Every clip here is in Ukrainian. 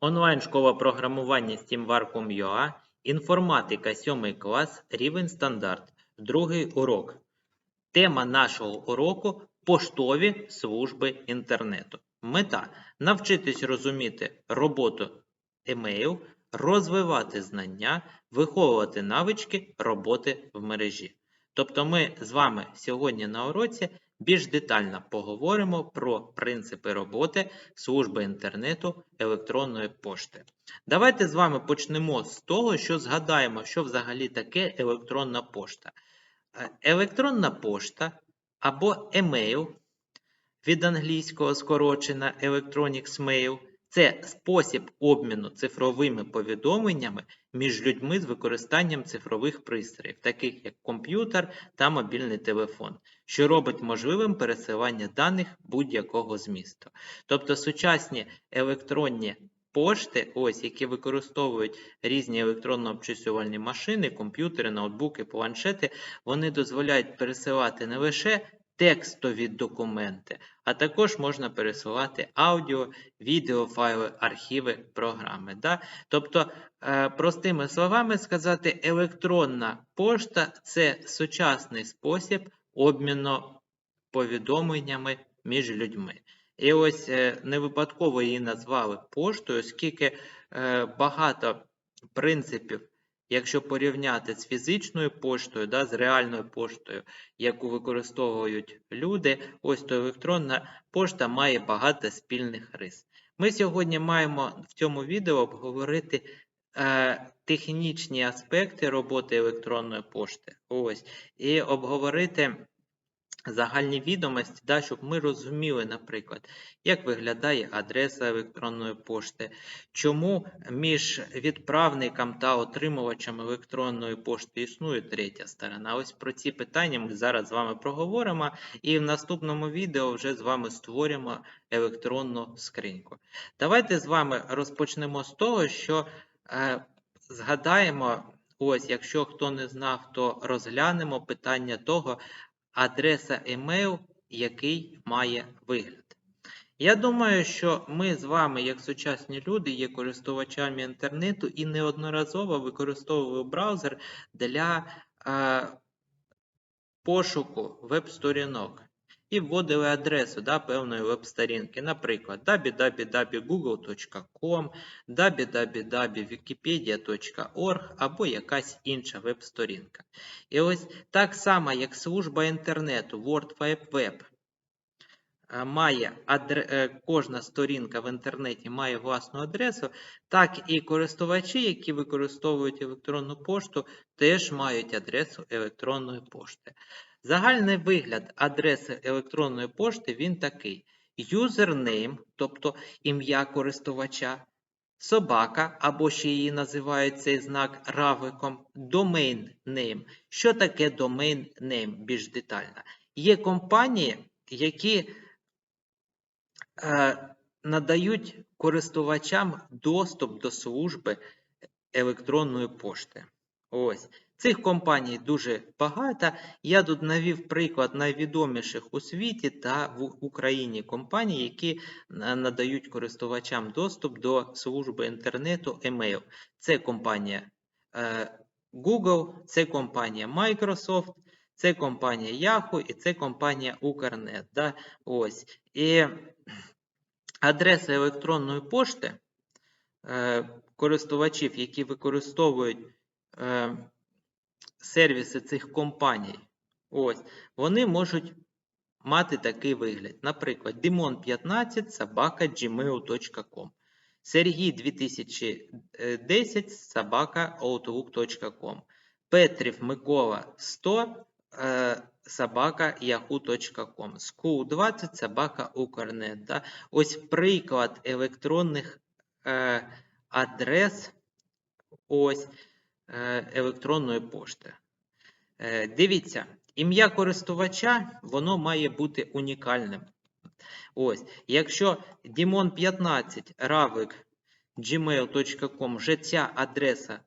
Онлайн-школа програмування SteamVarcum.ua, інформатика 7 клас, рівень стандарт, другий урок. Тема нашого уроку – поштові служби інтернету. Мета – навчитись розуміти роботу емейл, розвивати знання, виховувати навички роботи в мережі. Тобто ми з вами сьогодні на уроці більш детально поговоримо про принципи роботи служби інтернету електронної пошти. Давайте з вами почнемо з того, що згадаємо, що взагалі таке електронна пошта. Е, Електронна пошта або емейл від англійського скорочена Electronics Mail – це спосіб обміну цифровими повідомленнями між людьми з використанням цифрових пристроїв, таких як комп'ютер та мобільний телефон, що робить можливим пересилання даних будь-якого змісту. Тобто сучасні електронні пошти, ось які використовують різні електронно обчислювальні машини, комп'ютери, ноутбуки, планшети, вони дозволяють пересилати не лише текстові документи, а також можна пересилати аудіо, відео, файли, архіви, програми. Да? Тобто, е, простими словами сказати, електронна пошта це сучасний спосіб обміну повідомленнями між людьми. І ось е, не випадково її назвали поштою, оскільки е, багато принципів, якщо порівняти з фізичною поштою, да, з реальною поштою, яку використовують люди, ось то електронна пошта має багато спільних рис. Ми сьогодні маємо в цьому відео обговорити е, технічні аспекти роботи електронної пошти. Ось, і обговорити загальні відомості, да, щоб ми розуміли, наприклад, як виглядає адреса електронної пошти, чому між відправником та отримувачем електронної пошти існує третя сторона. Ось про ці питання ми зараз з вами проговоримо, і в наступному відео вже з вами створимо електронну скриньку. Давайте з вами розпочнемо з того, що е, згадаємо. Ось, якщо хто не знав, то розглянемо питання того, адреса емейл, який має вигляд. Я думаю, що ми з вами, як сучасні люди, є користувачами інтернету і неодноразово використовували браузер для е, пошуку веб-сторінок і вводили адресу да, певної веб-сторінки, наприклад, www.google.com, www.wikipedia.org або якась інша веб-сторінка. І ось так само, як служба інтернету World Web е, має адре... е, кожна сторінка в інтернеті має власну адресу, так і користувачі, які використовують електронну пошту, теж мають адресу електронної пошти. Загальний вигляд адреси електронної пошти він такий: username, тобто ім'я користувача, собака, або ще її називають цей знак равиком, domain name. Що таке domain name більш детально? Є компанії, які е, надають користувачам доступ до служби електронної пошти. Ось. Цих компаній дуже багато. Я тут навів приклад найвідоміших у світі та в Україні компаній, які надають користувачам доступ до служби інтернету email. Це компанія е, Google, це компанія Microsoft, це компанія Yahoo і це компанія Укрнет. Да? Ось. І адреса електронної пошти е, користувачів, які використовують е, сервіси цих компаній, ось, вони можуть мати такий вигляд. Наприклад, Dimon15 собака gmail.com. Сергій 2010 собака outlook.com. Петрів Микола 100 е, собака yahoo.com. School 20 собака Укрнет. Да? Ось приклад електронних е, адрес. Ось електронної пошти. Е, Дивіться, ім'я користувача воно має бути унікальним. Ось, Якщо Dimon15 равик gmail.com вже ця адреса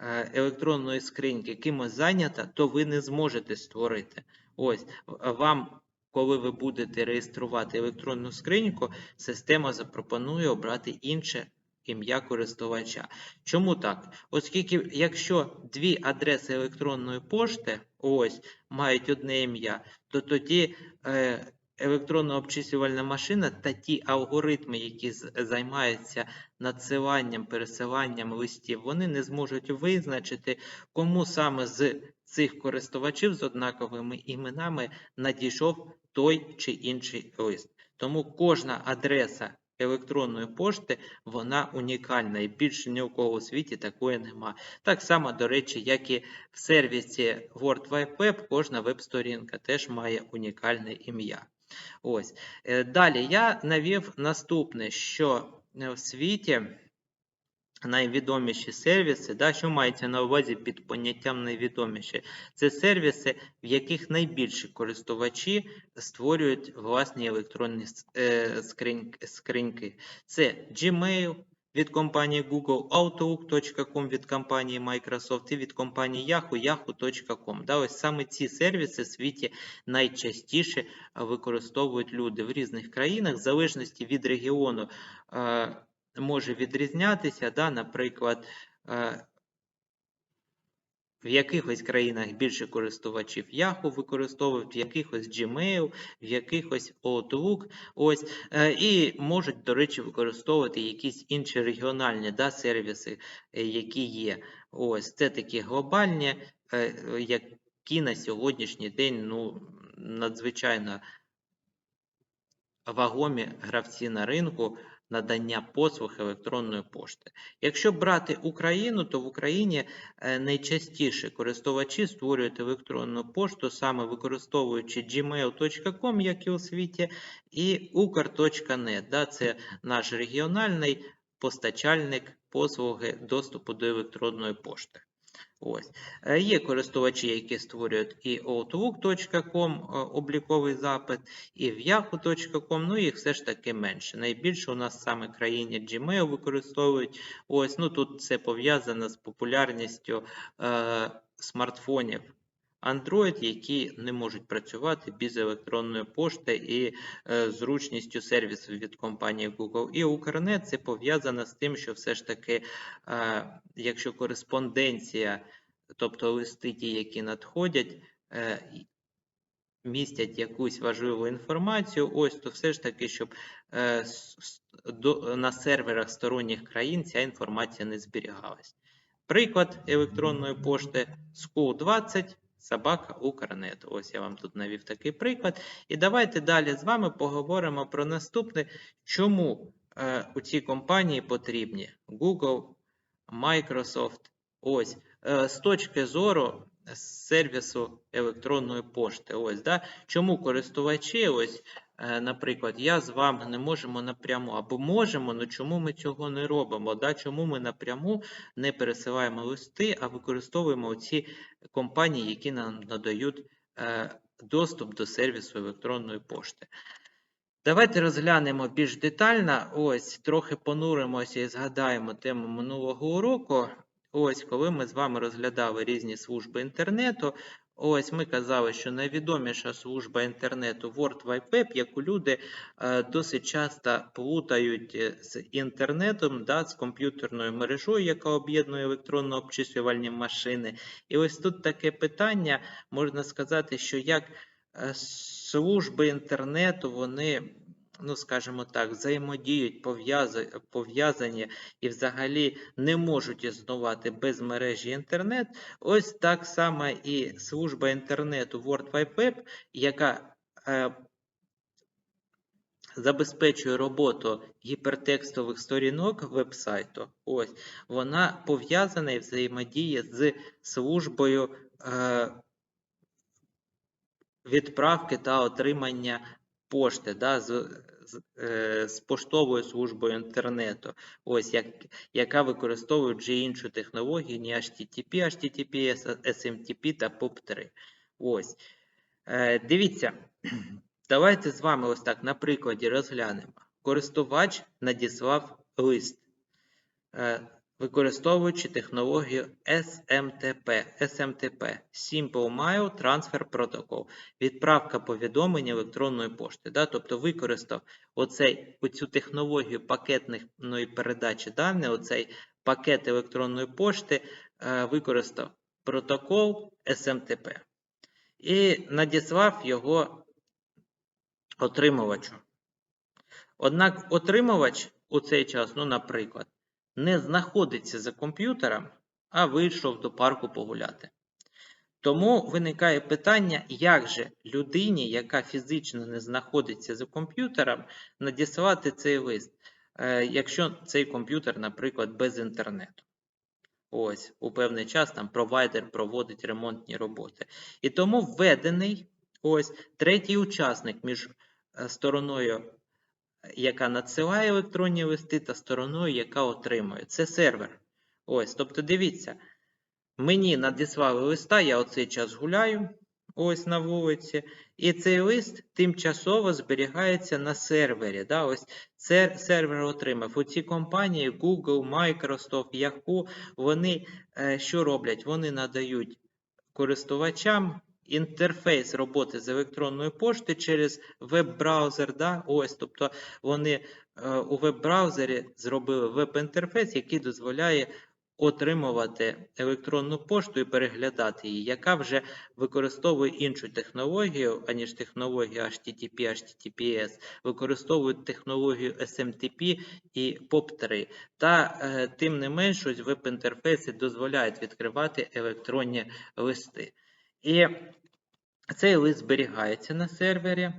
е, електронної скриньки кимось зайнята, то ви не зможете створити. Ось, Вам, коли ви будете реєструвати електронну скриньку, система запропонує обрати інше ім'я користувача. Чому так? Оскільки, якщо дві адреси електронної пошти ось мають одне ім'я, то тоді е, електронна обчислювальна машина та ті алгоритми, які займаються надсиланням, пересиланням листів, вони не зможуть визначити, кому саме з цих користувачів з однаковими іменами надійшов той чи інший лист. Тому кожна адреса електронної пошти вона унікальна і більше ні у кого у світі такої нема. Так само, до речі, як і в сервісі World Wide Web, кожна веб-сторінка теж має унікальне ім'я. Ось. Е, Далі я навів наступне, що е, в світі найвідоміші сервіси, да, що мається на увазі під поняттям найвідоміші, це сервіси, в яких найбільші користувачі створюють власні електронні е, скринь- скриньки. Це Gmail від компанії Google, Outlook.com від компанії Microsoft і від компанії Yahoo, Yahoo.com. Да, ось саме ці сервіси в світі найчастіше використовують люди в різних країнах, в залежності від регіону е, може відрізнятися. Да, наприклад, е, в якихось країнах більше користувачів Yahoo використовують, в якихось Gmail, в якихось Outlook. Ось, е, і можуть, до речі, використовувати якісь інші регіональні да, сервіси, е, які є. Ось це такі глобальні, які на сьогоднішній день ну, надзвичайно вагомі гравці на ринку надання послуг електронної пошти. Якщо брати Україну, то в Україні е, найчастіше користувачі створюють електронну пошту, саме використовуючи gmail.com, як і у світі, і ukr.net. Це наш регіональний постачальник послуги доступу до електронної пошти. Ось. Е, Є користувачі, які створюють і outlook.com е, обліковий запит, і в yahoo.com, ну їх все ж таки менше. Найбільше у нас саме країні Gmail використовують. Ось, ну тут це пов'язано з популярністю е, смартфонів Android, які не можуть працювати без електронної пошти і е, зручністю сервісів від компанії Google. І Укрнет це пов'язано з тим, що все ж таки, е, якщо кореспонденція, тобто листи ті, які надходять, е, містять якусь важливу інформацію, ось то все ж таки, щоб е, до, на серверах сторонніх країн ця інформація не зберігалась. Приклад електронної пошти School20 собака Укрнет. Ось я вам тут навів такий приклад. І давайте далі з вами поговоримо про наступне, чому е, у цій компанії потрібні Google, Microsoft. Ось е, з точки зору сервісу електронної пошти. Ось, да? Чому користувачі, ось, наприклад, я з вами не можемо напряму, або можемо, але чому ми цього не робимо? Да? Чому ми напряму не пересилаємо листи, а використовуємо ці компанії, які нам надають е, доступ до сервісу електронної пошти? Давайте розглянемо більш детально. Ось трохи понуримося і згадаємо тему минулого уроку. Ось, коли ми з вами розглядали різні служби інтернету. Ось ми казали, що найвідоміша служба інтернету World Wide Web, яку люди е, досить часто плутають е, з інтернетом, да, з комп'ютерною мережою, яка об'єднує електронно обчислювальні машини. І ось тут таке питання, можна сказати, що як е, служби інтернету, вони, ну скажімо так, взаємодіють, пов'яза- пов'язані і взагалі не можуть існувати без мережі інтернет. Ось так само і служба інтернету World Wide Web, яка е, забезпечує роботу гіпертекстових сторінок вебсайту. Ось вона пов'язана і взаємодіє з службою е, відправки та отримання пошти, да, з, з, е, з поштовою службою інтернету, ось як, яка використовує вже іншу технологію, не HTTP, HTTPS, SMTP та POP3. Ось. Е, дивіться, давайте з вами ось так на прикладі розглянемо. Користувач надіслав лист. Е, використовуючи технологію SMTP, SMTP Simple Mail Transfer Protocol, відправка повідомлень електронної пошти. Да? Тобто використав оцей, оцю технологію пакетної передачі даних, оцей пакет електронної пошти, е, використав протокол SMTP і надіслав його отримувачу. Однак отримувач у цей час, ну, наприклад, не знаходиться за комп'ютером, а вийшов до парку погуляти. Тому виникає питання, як же людині, яка фізично не знаходиться за комп'ютером, надіслати цей лист, е, якщо цей комп'ютер, наприклад, без інтернету. Ось, у певний час там провайдер проводить ремонтні роботи. І тому введений ось третій учасник між е, стороною, яка надсилає електронні листи, та стороною, яка отримує. Це сервер. Ось, тобто дивіться, мені надіслали листа, я оцей час гуляю, ось на вулиці, і цей лист тимчасово зберігається на сервері. Да? Ось сер- сервер отримав. У ці компанії Google, Microsoft, Yahoo, вони е, що роблять? Вони надають користувачам інтерфейс роботи з електронної пошти через веб-браузер. Да? Ось, тобто вони е, у веб-браузері зробили веб-інтерфейс, який дозволяє отримувати електронну пошту і переглядати її, яка вже використовує іншу технологію, аніж технологія HTTP, HTTPS, використовують технологію SMTP і POP3. Та е, тим не менш, веб-інтерфейси дозволяють відкривати електронні листи. І цей лист зберігається на сервері.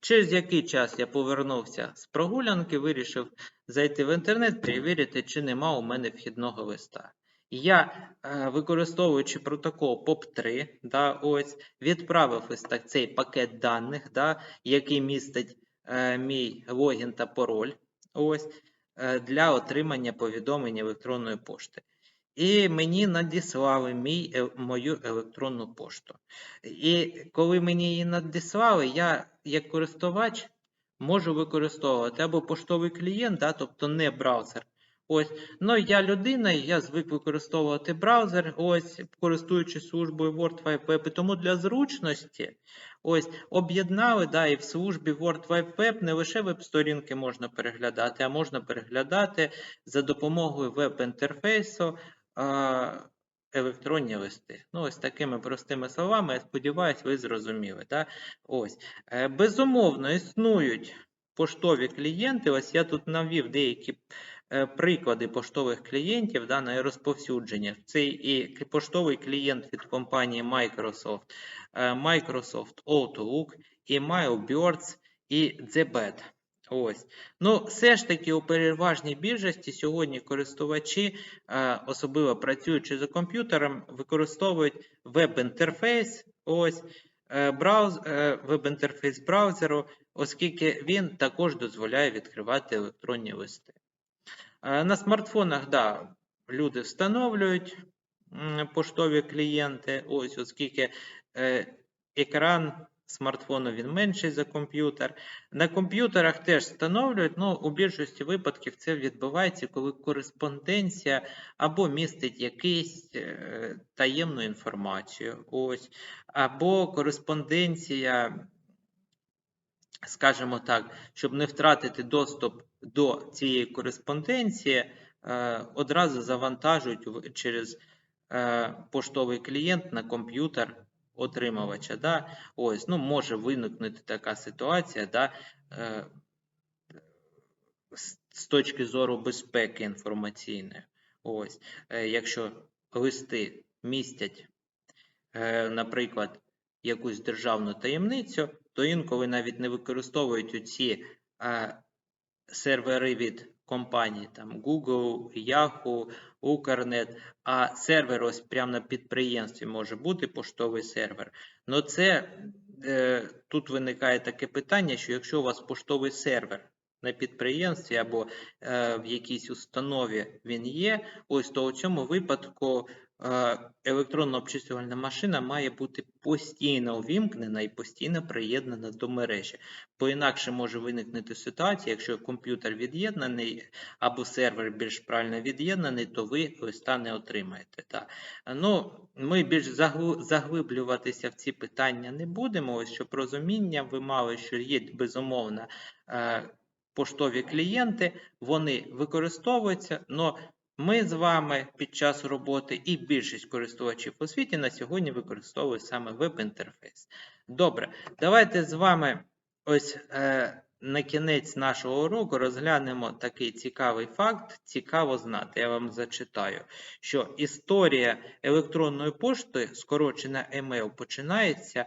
Через який час я повернувся з прогулянки, вирішив зайти в інтернет, перевірити, чи нема у мене вхідного листа. Я, е, використовуючи протокол POP3, да, ось, відправив ось так цей пакет даних, да, який містить е, мій логін та пароль ось, е, для отримання повідомлень електронної пошти. І мені надіслали мій, е, мою електронну пошту. І коли мені її надіслали, я як користувач можу використовувати або поштовий клієнт, да, тобто не браузер. Ось, ну я людина, я звик використовувати браузер, ось, користуючись службою World Wide Web. Тому для зручності ось об'єднали, да, і в службі World Wide Web не лише веб-сторінки можна переглядати, а можна переглядати за допомогою веб-інтерфейсу електронні листи. Ну, ось такими простими словами, я сподіваюся, ви зрозуміли. Да? Ось. Е, Безумовно, існують поштові клієнти. Ось я тут навів деякі е, приклади поштових клієнтів да, найрозповсюдження. Це і поштовий клієнт від компанії Microsoft, е, Microsoft Outlook, і Mailbirds, і Zebed. Ось. Ну, все ж таки, у переважній більшості сьогодні користувачі, е, особливо працюючи за комп'ютером, використовують веб-інтерфейс, ось, е, е, веб-інтерфейс браузеру, оскільки він також дозволяє відкривати електронні листи. На смартфонах, да, люди встановлюють поштові клієнти, ось, оскільки екран смартфону він менший за комп'ютер. На комп'ютерах теж встановлюють, але у більшості випадків це відбувається, коли кореспонденція або містить якусь е, таємну інформацію, ось, або кореспонденція, скажімо так, щоб не втратити доступ до цієї кореспонденції, е, одразу завантажують через е, поштовий клієнт на комп'ютер отримувача. Да? Ось, ну, може виникнути така ситуація, да? е, з- точки зору безпеки інформаційної. Ось, е, якщо листи містять, е, наприклад, якусь державну таємницю, то інколи навіть не використовують ці сервери від компаній там Google, Yahoo, Укрнет, а сервер ось прямо на підприємстві може бути поштовий сервер. Ну це е, тут виникає таке питання, що якщо у вас поштовий сервер на підприємстві або е, в якійсь установі він є, ось то у цьому випадку електронна обчислювальна машина має бути постійно увімкнена і постійно приєднана до мережі. Бо інакше може виникнути ситуація, якщо комп'ютер від'єднаний або сервер більш правильно від'єднаний, то ви листа не отримаєте. Так. Ну, ми більш заглиблюватися в ці питання не будемо. Ось щоб розуміння ви мали, що є безумовно е, поштові клієнти, вони використовуються, але ми з вами під час роботи і більшість користувачів у світі на сьогодні використовують саме веб-інтерфейс. Добре, давайте з вами ось е, на кінець нашого уроку розглянемо такий цікавий факт, цікаво знати. Я вам зачитаю, що історія електронної пошти, скорочена email, починається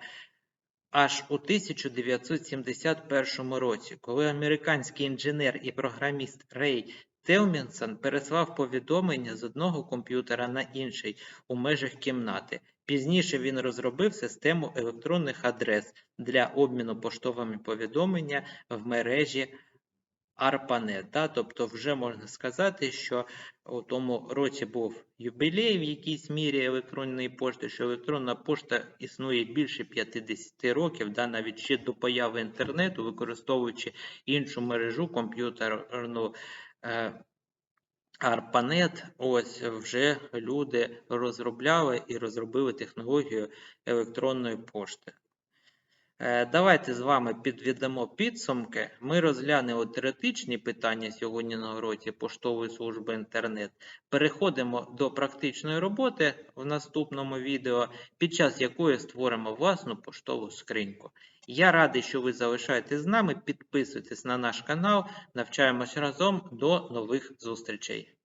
аж у 1971 році, коли американський інженер і програміст Рей Телмінсон переслав повідомлення з одного комп'ютера на інший у межах кімнати. Пізніше він розробив систему електронних адрес для обміну поштовими повідомлення в мережі ARPANET. Тобто вже можна сказати, що у тому році був юбілей в якійсь мірі електронної пошти, що електронна пошта існує більше 50 років, да? навіть ще до появи інтернету, використовуючи іншу мережу комп'ютерну. Е, ARPANET, ось вже люди розробляли і розробили технологію електронної пошти. Е, Давайте з вами підведемо підсумки. Ми розглянемо теоретичні питання сьогодні на уроці поштової служби інтернет. Переходимо до практичної роботи в наступному відео, під час якої створимо власну поштову скриньку. Я радий, що ви залишаєтесь з нами. Підписуйтесь на наш канал, навчаємось разом. До нових зустрічей!